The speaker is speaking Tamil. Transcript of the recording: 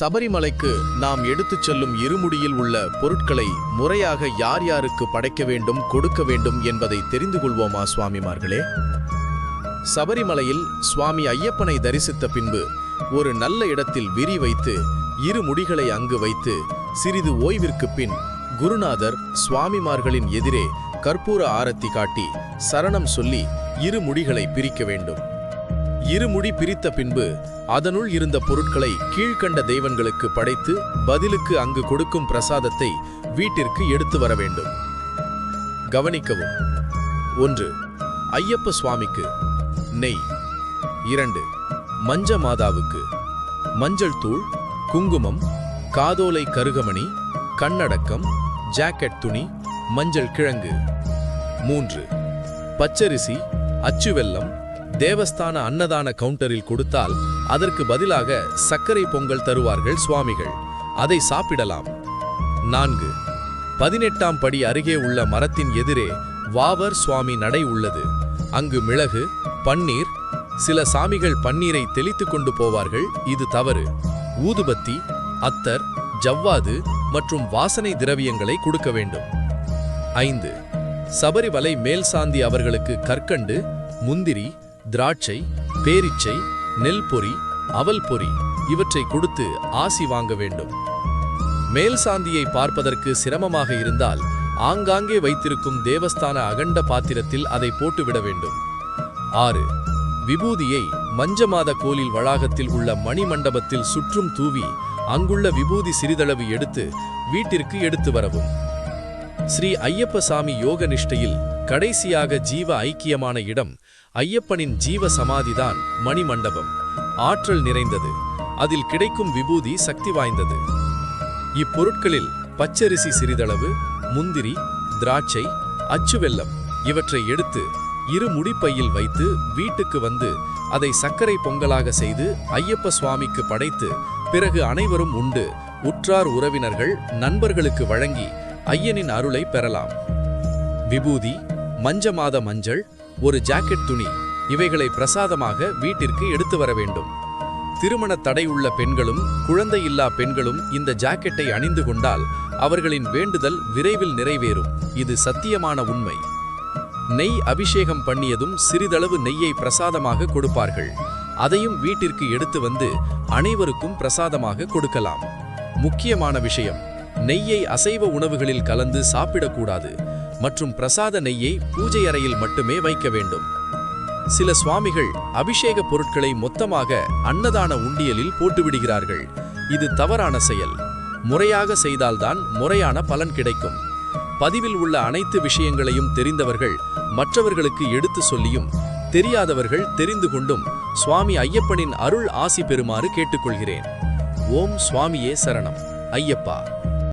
சபரிமலைக்கு நாம் எடுத்துச் செல்லும் இருமுடியில் உள்ள பொருட்களை முறையாக யார் யாருக்கு படைக்க வேண்டும் கொடுக்க வேண்டும் என்பதை தெரிந்து கொள்வோமா சுவாமிமார்களே? சபரிமலையில் சுவாமி ஐயப்பனை தரிசித்த பின்பு ஒரு நல்ல இடத்தில் விரி வைத்து இரு முடிகளை அங்கு வைத்து சிறிது ஓய்விற்கு பின் குருநாதர் சுவாமிமார்களின் எதிரே கற்பூர ஆரத்தி காட்டி சரணம் சொல்லி இரு முடிகளை பிரிக்க வேண்டும். இருமுடி பிரித்த பின்பு அதனுள் இருந்த பொருட்களை கீழ்க்கண்ட தெய்வங்களுக்கு படைத்து பதிலுக்கு அங்கு கொடுக்கும் பிரசாதத்தை வீட்டிற்கு எடுத்து வர வேண்டும். கவனிக்கவும். ஒன்று ஐயப்ப சுவாமிக்கு. நெய். இரண்டு மஞ்ச மாதாவுக்கு மஞ்சள் தூள் குங்குமம் காதோலை கருகமணி கண்ணடக்கம் ஜாக்கெட் துணி மஞ்சள் கிழங்கு. மூன்று பச்சரிசி அச்சு வெல்லம் தேவஸ்தான அன்னதான கவுண்டரில் கொடுத்தால் அதற்கு பதிலாக சர்க்கரை பொங்கல் தருவார்கள் சுவாமிகள். அதை சாப்பிடலாம். நான்கு. பதினெட்டாம் படி அருகே உள்ள மரத்தின் எதிரே வாவர் சுவாமி நடை உள்ளது. அங்கு மிளகு பன்னீர் சில சாமிகள் பன்னீரை தெளித்துக் கொண்டு போவார்கள். இது தவறு. ஊதுபத்தி அத்தர் ஜவ்வாது மற்றும் வாசனை திரவியங்களை கொடுக்க வேண்டும். ஐந்து. சபரிமலை மேல் சாந்தி அவர்களுக்கு கற்கண்டு முந்திரி திராட்சை பேரிச்சை நெல் பொறி அவல் பொறி இவற்றை கொடுத்து ஆசி வாங்க வேண்டும். மேல் சாந்தியை பார்ப்பதற்கு சிரமமாக இருந்தால் ஆங்காங்கே வைத்திருக்கும் தேவஸ்தான அகண்ட பாத்திரத்தில் அதை போட்டுவிட வேண்டும். ஆறு விபூதியை மஞ்சமாத கோலில் வளாகத்தில் உள்ள மணிமண்டபத்தில் சுற்றும் தூவி அங்குள்ள விபூதி சிறிதளவு எடுத்து வீட்டிற்கு எடுத்து வரவும். ஸ்ரீ ஐயப்பசாமி யோக நிஷ்டையில் கடைசியாக ஜீவ ஐக்கியமான இடம் ஐயப்பனின் ஜீவ சமாதிதான் மணிமண்டபம். ஆற்றல் நிறைந்தது. அதில் கிடைக்கும் விபூதி சக்தி வாய்ந்தது. இப்பொருட்களில் பச்சரிசி சிறிதளவு முந்திரி திராட்சை அச்சுவெல்லம் இவற்றை எடுத்து இரு முடிப்பையில் வைத்து வீட்டுக்கு வந்து அதை சர்க்கரை பொங்கலாக செய்து ஐயப்ப சுவாமிக்கு படைத்து பிறகு அனைவரும் உண்டு உற்றார் உறவினர்கள் நண்பர்களுக்கு வழங்கி ஐயனின் அருளை பெறலாம். விபூதி மஞ்ச மாத மஞ்சள் ஒரு ஜாக்கெட் துணி இவைகளை பிரசாதமாக வீட்டிற்கு எடுத்து வர வேண்டும். திருமண தடை உள்ள பெண்களும் குழந்தை இல்லா பெண்களும் இந்த ஜாக்கெட்டை அணிந்து கொண்டால் அவர்களின் வேண்டுதல் விரைவில் நிறைவேறும். இது சத்தியமான உண்மை. நெய் அபிஷேகம் பண்ணியதும் சிறிதளவு நெய்யை பிரசாதமாக கொடுப்பார்கள். அதையும் வீட்டிற்கு எடுத்து வந்து அனைவருக்கும் பிரசாதமாக கொடுக்கலாம். முக்கியமான விஷயம் நெய்யை அசைவ உணவுகளில் கலந்து சாப்பிடக்கூடாது. மற்றும் பிரசாத நெய்யை பூஜை அறையில் மட்டுமே வைக்க வேண்டும். சில சுவாமிகள் அபிஷேக பொருட்களை மொத்தமாக அன்னதான உண்டியலில் போட்டுவிடுகிறார்கள். இது தவறான செயல். முறையாக செய்தால்தான் முறையான பலன் கிடைக்கும். பதிவில் உள்ள அனைத்து விஷயங்களையும் தெரிந்தவர்கள் மற்றவர்களுக்கு எடுத்து சொல்லியும் தெரியாதவர்கள் தெரிந்து கொண்டும் சுவாமி ஐயப்பனின் அருள் ஆசி பெறுமாறு கேட்டுக்கொள்கிறேன். ஓம் சுவாமியே சரணம். ஐயப்பா.